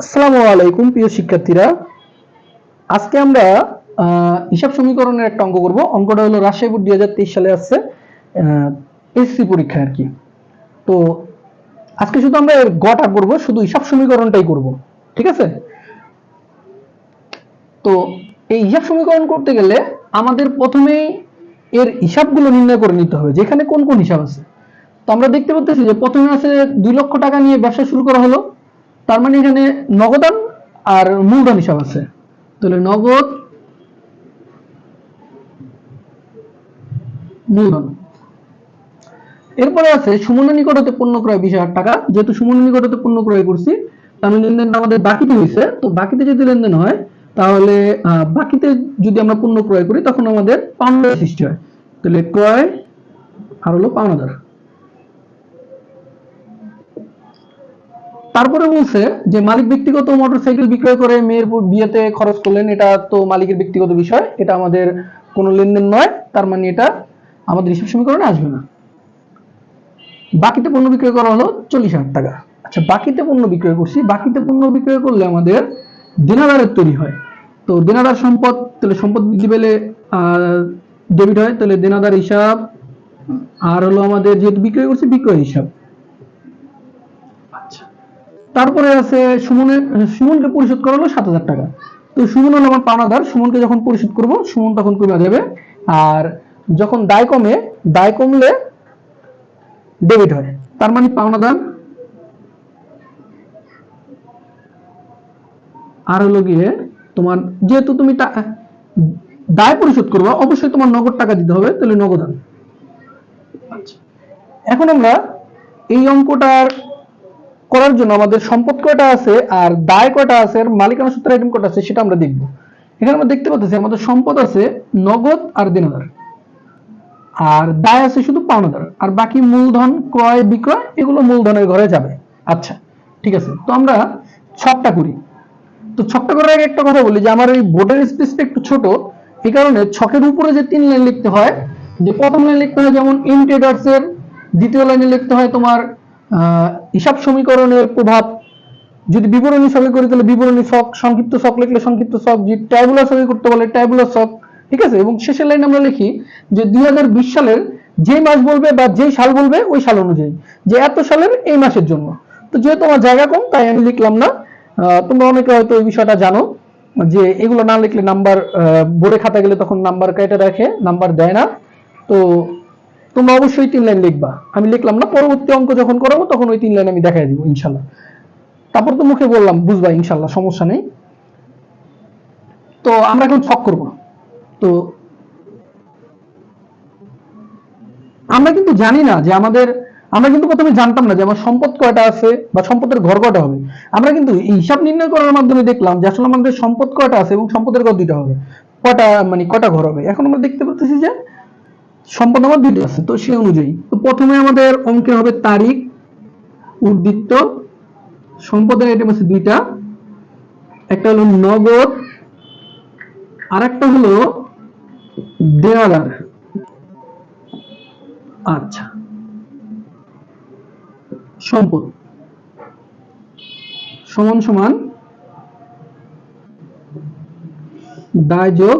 আসসালামু আলাইকুম, প্রিয় শিক্ষার্থীরা। আজকে আমরা হিসাব সমীকরণের একটা অঙ্ক করব। অঙ্কটা হলো রাজশাহী বোর্ড দুই হাজার তেইশ সালে আসছে এসসি পরীক্ষা আর কি। তো আজকে শুধু আমরা এর গটা করব, শুধু হিসাব সমীকরণটাই করব, ঠিক আছে? তো এই হিসাব সমীকরণ করতে গেলে আমাদের প্রথমেই এর হিসাবগুলো নির্ণয় করে নিতে হবে, যেখানে কোন কোন হিসাব আছে। তো আমরা দেখতে পাচ্ছি যে প্রথমে আছে দুই লক্ষ টাকা নিয়ে ব্যবসা শুরু করা হলো। তার মানে এখানে নগদান আর মূলধন হিসাব আছে। তাহলে নগদ মূলধন এরপরে আছে সুমনের নিকট হতে পণ্য ক্রয় বিশ হাজার টাকা। যেহেতু সুমনের নিকট হতে পণ্য ক্রয় করছি মানে লেনদেনটা আমাদের বাকিতে হয়েছে। তো বাকিতে যদি লেনদেন হয়, তাহলে বাকিতে যদি আমরা পণ্য ক্রয় করি, তখন আমাদের পাওনাদার সৃষ্টি হয়। তাহলে ক্রয় আর হলো পাওনাদার তারপরে বলছে যে মালিক ব্যক্তিগত মোটরসাইকেল বিক্রয় করে মেয়ের বিয়েতে খরচ করলেন, এটা তো মালিকের ব্যক্তিগত বিষয়, এটা আমাদের কোনো লেনদেন নয়, তার মানে এটা আমাদের হিসাব সমীকরণে আসবে না। বাকিতে পণ্য বিক্রয় করা হলো চল্লিশ হাজার টাকা। আচ্ছা বাকিতে পণ্য বিক্রয় করছি, বাকিতে পণ্য বিক্রয় করলে আমাদের দেনাদারের তৈরি হয়। তো দেনাদার সম্পদ, তাহলে সম্পদ বৃদ্ধি পেলে ডেবিট হয়, তাহলে দেনাদার হিসাব, আর হলো আমাদের যেহেতু বিক্রয় করছি, বিক্রয় হিসাব। তারপরে আছে সুমনের সুমনকে পরিশোধ করা হলো সাত হাজার টাকা। তো সুমন হলো আমার পাওনাদার। সুমনকে যখন পরিশোধ করব সুমন তখন কমে যাবে আর যখন দায় কমে দায় কমলে ডেবিট হয়। তার মানে পাওনাদার আর হলো গিয়ে তোমার যেহেতু তুমি দায় পরিশোধ করবা অবশ্যই তোমার নগদ টাকা দিতে হবে তাহলে নগদান। আচ্ছা। এখন আমরা এই অঙ্কটার করার জন্য আমাদের সম্পদ কয়টা আছে আর দায় কয়টা আছে আর মালিকানা সূত্র আইটেম কয়টা আছে সেটা আমরা দেখব। এখানে আমরা দেখতে পাচ্ছি আমাদের সম্পদ আছে নগদ আর দেনাদার আর দায় আছে শুধু পাওনাদার। আর বাকি মূলধন ক্রয় বিক্রয় এগুলো মূলধনের ঘরে যাবে। আচ্ছা ঠিক আছে। তো আমরা ছকটা করি। তো ছকটা করার আগে একটা কথা বলি যে আমার এই বোর্ডের স্পেসটা একটু ছোট। এই কারণে ছকের উপরে যে তিন লাইন লিখতে হয়, যে প্রথম লাইন লিখতে হয় যেমন ইন দ্বিতীয় লাইনে লিখতে হয় তোমার হিসাব সমীকরণের প্রভাব, যদি বিবরণী ছকে করি, তাহলে বিবরণী ছক, সংক্ষিপ্ত শখ লিখলে সংক্ষিপ্ত শখ যদি ট্যাবুলার ছকে করতে বলে ট্যাবুলার ছক, ঠিক আছে? এবং শেষের লাইন আমরা লিখি যে দুই হাজার বিশ সালের যে মাস বলবে বা যেই সাল বলবে, ওই সাল অনুযায়ী, যে এত সালের এই মাসের জন্য। তো যেহেতু আমার জায়গা কম, তাই আমি লিখলাম না। তোমরা অনেকে হয়তো এই বিষয়টা জানো যে এগুলো না লিখলে নাম্বার বোর্ডে খাতা গেলে তখন নাম্বার কেটে রাখে, নাম্বার দেয় না। তো তোমরা অবশ্যই তিন লাইন লিখবা। আমি লিখলাম না, পরবর্তী অঙ্ক যখন করাবো, তখন ওই তিন লাইন আমি দেখাই দিব, ইনশাল্লাহ। তারপর তো মুখে বললাম, বুঝবা, ইনশাল্লাহ, সমস্যা নেই। তো আমরা এখন ছক করব। তো আমরা কিন্তু জানি না যে আমাদের, আমরা কিন্তু প্রথমে জানতাম না যে আমার সম্পদ কয়টা আছে বা সম্পদের ঘর কয়টা হবে। আমরা কিন্তু হিসাব নির্ণয় করার মাধ্যমে দেখলাম যে আসলে আমাদের সম্পদ কয়টা আছে এবং সম্পদের ঘর দুইটা হবে। কয়টা মানে কয়টা ঘর হবে? এখন আমরা দেখতে পাচ্ছি যে সম্পদ আমার দুইটা আছে, তো সেই অনুযায়ী। তো প্রথমে আমাদের অঙ্কে হবে তারিখ উদ্বৃত্ত সম্পদের আইটেম আছে দুইটা। একটা হলো নগদ আর একটা হলো দেনাদার আচ্ছা। সম্পদ। সমান সমান দায় যোগ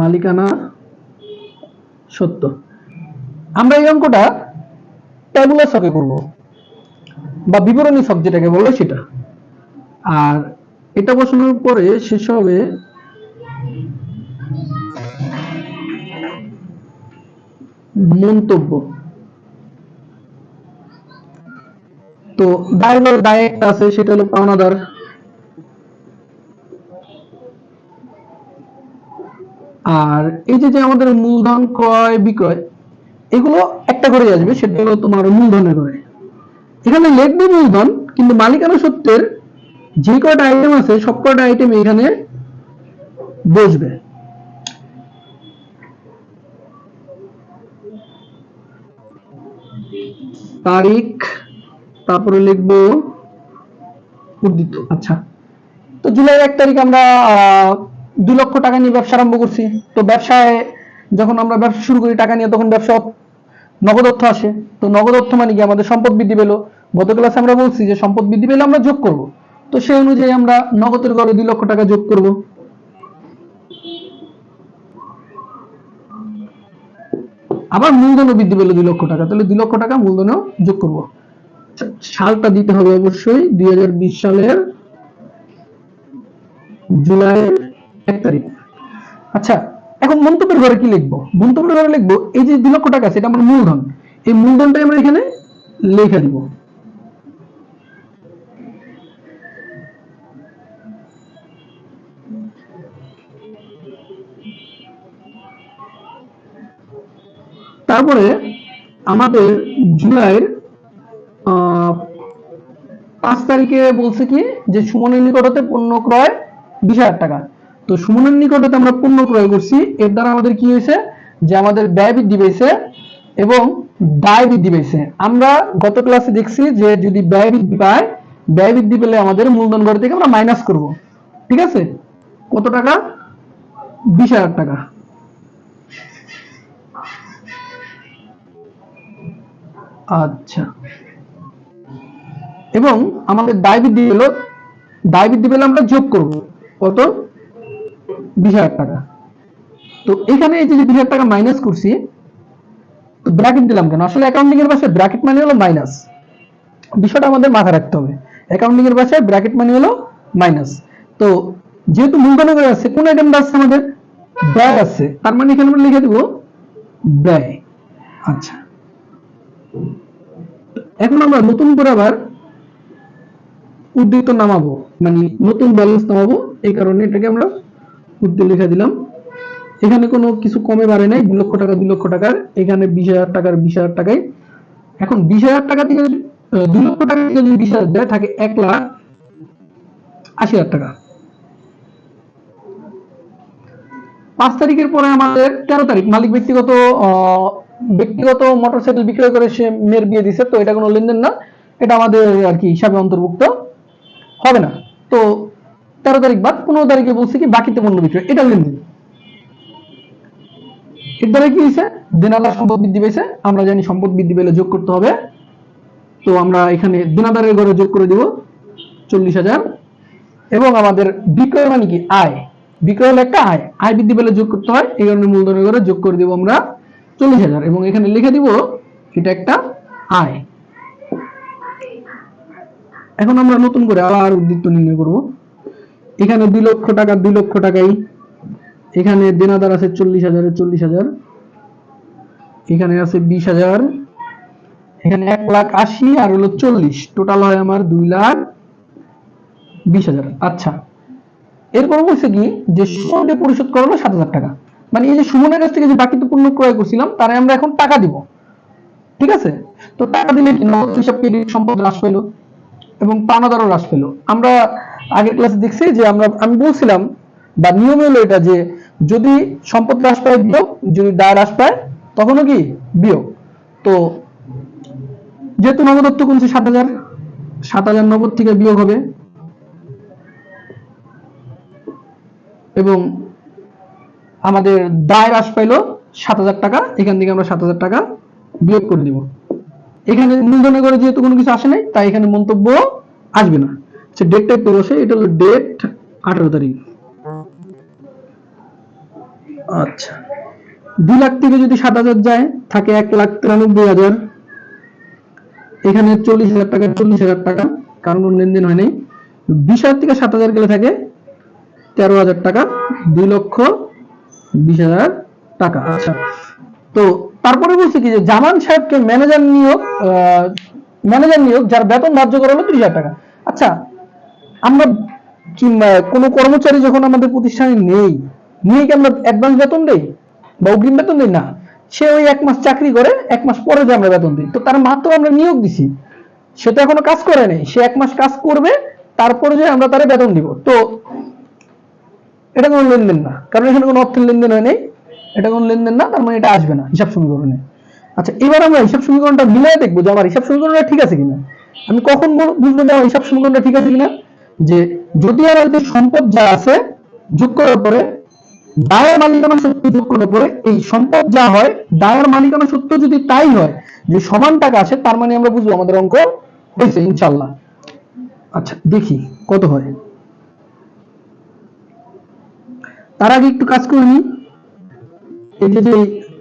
মালিকানা সত্য। আমরা এই অঙ্কটা ট্যাবুলার ছকে করব, বা বিবরণী ছক যেটাকে বলে সেটা। আর এটা বসানোর পরে শেষ হবে মন্তব্য। তো দায় দায় একটা আছে, সেটা হলো পাওনাদার। আর এই যে আমাদের মূলধন ক্রয়, বিক্রয়, এগুলো একটা করে আসবে, সেটা হলো তোমার মূলধনের ঘরে এখানে লিখবে মূলধন, কিন্তু মালিকানা সত্ত্বের যে কয়টা আইটেম আছে, সব কয়টা আইটেম এখানে বসবে। তারিখ, তারপরে লিখব আচ্ছা। তো জুলাই এক তারিখ আমরা দুই লক্ষ টাকা নিয়ে ব্যবসা আরম্ভ করছি। তো ব্যবসায় যখন আমরা ব্যবসা শুরু করি টাকা নিয়ে, তখন ব্যবসা নগদ অর্থ আসে। তো নগদ অর্থ মানে কি? আমাদের সম্পদ বৃদ্ধি পেল। গত ক্লাসে আমরা বলছি যে সম্পদ বৃদ্ধি পেলে আমরা যোগ করব। তো সেই অনুযায়ী আমরা নগদের ঘরে দুই লক্ষ টাকা যোগ করব। আবার মূলধনও বৃদ্ধি পেল দুই লক্ষ টাকা। তাহলে দুই লক্ষ টাকা মূলধনও যোগ করব। সালটা দিতে হবে অবশ্যই দুই হাজার বিশ সালের জুলাইয়ের আচ্ছা এখন মন্তব্যের ঘরে কি লিখব? মন্তব্যের ঘরে লিখব, এই যে দুই লক্ষ টাকা আছে আমার মূলধন। এই মূলধনটাই আমরা এখানে লিখে দিব। তারপরে আমাদের জুলাইয়ের পাঁচ তারিখে বলছে কি, যে সুমনের নিকটতে পণ্য ক্রয় বিশ হাজার টাকা। তো সুমনের নিকটতে আমরা পণ্য ক্রয় করছি। এর দ্বারা আমাদের কি হয়েছে? যে আমাদের ব্যয় বৃদ্ধি পেয়েছে এবং দায় বৃদ্ধি পেয়েছে। আমরা গত ক্লাসে দেখছি যে যদি ব্যয় বৃদ্ধি পায়, ব্যয় বৃদ্ধি পেলে আমাদের মূলধন ঘর থেকে আমরা মাইনাস করব। ঠিক আছে? কত টাকা? বিশ হাজার টাকা। আচ্ছা। এবং আমাদের দায় বৃদ্ধি পেল, দায় বৃদ্ধি পেলে আমরা যোগ করব। কত? বিশ টাকা। তো এখানে এই যে বিশ টাকা মাইনাস করছি, তো ব্র্যাকেট দিলাম কেন? আসলে অ্যাকাউন্টিং এর ভাষায় ব্র্যাকেট মানে হলো মাইনাস বিষয়টা আমাদের মাথায় রাখতে হবে। অ্যাকাউন্টিং এর ভাষায় ব্র্যাকেট মানে হলো মাইনাস তো যেহেতু মূলধন করে আছে, কোন আইটেমটা আছে আমাদের? ব্যয় আছে। তার মানে এখানে আমরা লিখে দেব ব্যয়। আচ্ছা। এখন আমরা নতুন করে আবার উদ্ধৃত নামাবো। মানে নতুন ব্যালেন্স নামাবো। এই কারণে এটাকে আমরা উদ্ধৃত লিখে দিলাম। এখানে কোনো কিছু কমে বাড়ে নাই দু লক্ষ টাকা দু লক্ষ টাকার। এখানে বিশ হাজার টাকার, বিশ হাজার টাকায়। এখন বিশ হাজার টাকা থেকে দু লক্ষ টাকা থেকে যদি বিশ হাজার দেয়, থাকে এক লাখ আশি হাজার টাকা। পাঁচ তারিখের পরে আমাদের তেরো তারিখ। মালিক ব্যক্তিগত ব্যক্তিগত মোটরসাইকেল বিক্রয় করে সে মেয়ের বিয়ে দিছে, তো এটা কোনো লেনদেন না। এটা আমাদের আর কি হিসাবে অন্তর্ভুক্ত। হবে না। তো তেরো তারিখ বাদ, পনেরো তারিখে বলছে কি বাকিতে পণ্য বিক্রয় এটা লেনদেন এর দ্বারা কি হয়েছে? দেনাদার সম্পদ বৃদ্ধি পেয়েছে, আমরা জানি সম্পদ বৃদ্ধি পেলে যোগ করতে হবে। তো আমরা এখানে দেনাদারের ঘরে যোগ করে দিব চল্লিশ হাজার। এবং আমাদের বিক্রয় মানে কি? আয়। বিক্রয় হলো একটা আয়। আয় বৃদ্ধি পেলে যোগ করতে হয়, এই কারণে মূলধনের ঘরে যোগ করে দিব আমরা চল্লিশ হাজার। এবং এখানে লিখে দিব, এটা একটা আয়। এখন আমরা নতুন করে আবার উদ্দীপ্ত নির্ণয় করব। এখানে দুই লক্ষ টাকা, দুই লক্ষ টাকাই। এখানে দেনাদার আছে চল্লিশ হাজারের চল্লিশ হাজার। এখানে আছে বিশ হাজার। এখানে এক লাখ আশি আর হলো চল্লিশ। টোটাল হয় আমার দুই লাখ বিশ হাজার। আচ্ছা। এরপর বলছে কি, যে সুমনকে পরিশোধ করা হলো সাত হাজার টাকা। মানে এই যে সুমনের কাছ থেকে যে বাকি পণ্য ক্রয় করছিলাম, তারে আমরা এখন টাকা দিব। ঠিক আছে? তো টাকা দিলে সম্পদ হ্রাস পেল এবং পাওনাদারও হ্রাস পেল। আমরা আগের ক্লাসে দেখছি যে আমরা, আমি বলছিলাম, বা নিয়ম হলো এটা যে যদি সম্পদ হ্রাস পায় বিয়োগ, যদি দায় হ্রাস পায়, তখনও কি বিয়োগ? তো যেহেতু নগদত্ব কমছে সাত হাজার সাত হাজার নগদ থেকে বিয়োগ হবে। এবং আমাদের দায় হ্রাস পাইলো সাত হাজার টাকা, এখান থেকে আমরা সাত হাজার টাকা বিয়োগ করে দিব। এখানে মূলধনের করে যেহেতু কোনো কিছু আসে নাই, তাই এখানে মন্তব্য আসবে না। আচ্ছা ডেটটা একটু বসে এটা হলো ডেট আঠারো তারিখ। আচ্ছা। দুই লাখ থেকে যদি সাত হাজার যায়, থাকে এক লাখ তিরানব্বই হাজার। এখানে চল্লিশ হাজার টাকা, চল্লিশ হাজার টাকা, কারণ কোনো লেনদেন হয় নাই। বিশ হাজার থেকে সাত হাজার গেলে থাকে তেরো হাজার টাকা, দুই লক্ষ বিশ হাজার টাকা। আচ্ছা। তো তারপরে বলছে কি যে জামান সাহেবকে ম্যানেজার নিয়োগ ম্যানেজার নিয়োগ, যার বেতন ধার্য করা হলো ত্রিশ টাকা। আচ্ছা আমরা কোনো কর্মচারী যখন আমাদের প্রতিষ্ঠানে নেই, নিয়ে কি আমরা অ্যাডভান্স বেতন দেই বা অগ্রিম বেতন দেই? না, সে ওই এক মাস চাকরি করে, এক মাস পরে যে আমরা বেতন দিই। তো তার মাত্র আমরা নিয়োগ দিছি। সে তো এখনও কাজ করে নাই, সে এক মাস কাজ করবে, তারপরে যে আমরা তারে বেতন দিব। তো এটা কোনো লেনদেন না, কারণ এখানে কোনো অর্থের লেনদেন হয় নাই। এটা কোনো লেনদেন না, তার মানে এটা আসবে না হিসাব সমীকরণে। আচ্ছা এবার আমরা হিসাব সমীকরণটা মিলিয়ে দেখব যে আমার হিসাব সমীকরণটা ঠিক আছে কিনা। আমি কখন বুঝব যে আমার হিসাব সমীকরণটা ঠিক আছে কিনা? যে যদি আমাদের সম্পদ যা আছে যোগ করার পরে দায়ের মালিকানা সত্য যোগ করার পরে এই সম্পদ যা হয়, দায়ের মালিকানা সত্য যদি তাই হয়, যে সমান টাকা আসে তার মানে আমরা বুঝব আমাদের অঙ্ক হয়েছে ইনশাল্লাহ আচ্ছা দেখি কত হয়। তার আগে একটু কাজ করে নিই। এই যে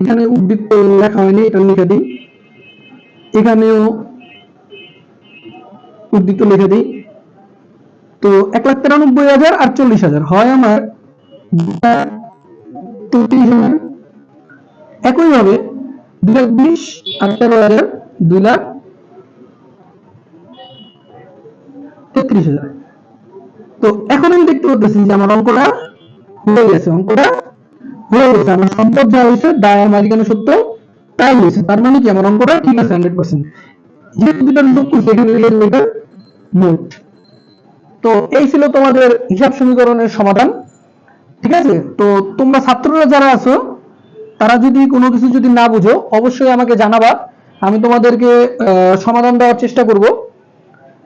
এখানে উদ্বৃত্ত লেখা হয়নি, এটা লিখে দিই। এখানেও উদ্বৃত্ত লিখে দিই। তো এক লাখ তিরানব্বই হাজার আর চল্লিশ হাজার হয় আমার হাজার একইভাবে দুই লাখ বিশ আর তেরো হাজার দুই লাখ তেত্রিশ হাজার। তো এখন আমি দেখতে পাচ্ছি যে আমার অঙ্কটা হয়ে গেছে, অঙ্কটা হয়ে গেছে আমার সম্পদ যা হয়েছে দায় আর মালিকানা সত্য, তাই হয়েছে তার মানে কি? আমার অঙ্কটা ঠিক আছে হান্ড্রেড পার্সেন্ট যেহেতু দুটার যোগ করছি দেবো তো এই ছিল তোমাদের হিসাব সমীকরণের সমাধান। ঠিক আছে? তো তোমরা ছাত্ররা যারা আছো, তারা যদি কোনো কিছু যদি না বুঝো, অবশ্যই আমাকে জানাবা। আমি তোমাদেরকে সমাধান দেওয়ার চেষ্টা করব।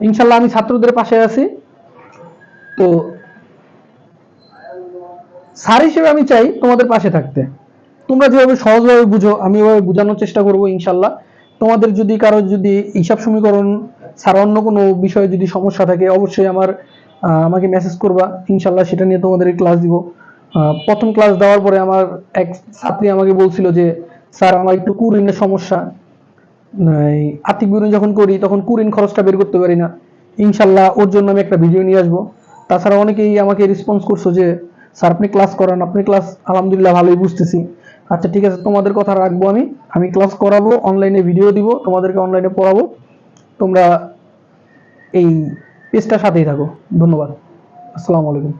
ইনশাল্লাহ আমি ছাত্রদের পাশে আছি। তো স্যার হিসেবে আমি চাই তোমাদের পাশে থাকতে। তোমরা যেভাবে সহজভাবে বুঝো, আমি ওভাবে বোঝানোর চেষ্টা করব, ইনশাল্লাহ। তোমাদের যদি কারও যদি হিসাব সমীকরণ ছাড়া অন্য কোনো বিষয়ে যদি সমস্যা থাকে, অবশ্যই আমার আমাকে মেসেজ করবা। ইনশাল্লাহ সেটা নিয়ে তোমাদের ক্লাস দিব। প্রথম ক্লাস দেওয়ার পরে আমার এক ছাত্রী আমাকে বলছিল যে, স্যার, আমার একটু কুরিনের সমস্যা। আর্থিক বিবরণী যখন করি, তখন কুরিন খরচটা বের করতে পারি না। ইনশাল্লাহ ওর জন্য আমি একটা ভিডিও নিয়ে আসব। তাছাড়া অনেকেই আমাকে রেসপন্স করছ যে স্যার, আপনি ক্লাস করান, আপনি ক্লাস আলহামদুলিল্লাহ ভালোই বুঝতেছি। আচ্ছা ঠিক আছে, তোমাদের কথা রাখব আমি। আমি ক্লাস করাবো অনলাইনে ভিডিও দিব, তোমাদেরকে অনলাইনে পড়াবো। তোমরা এই পেজটার সাথেই থাকো। ধন্যবাদ। আসসালামু আলাইকুম।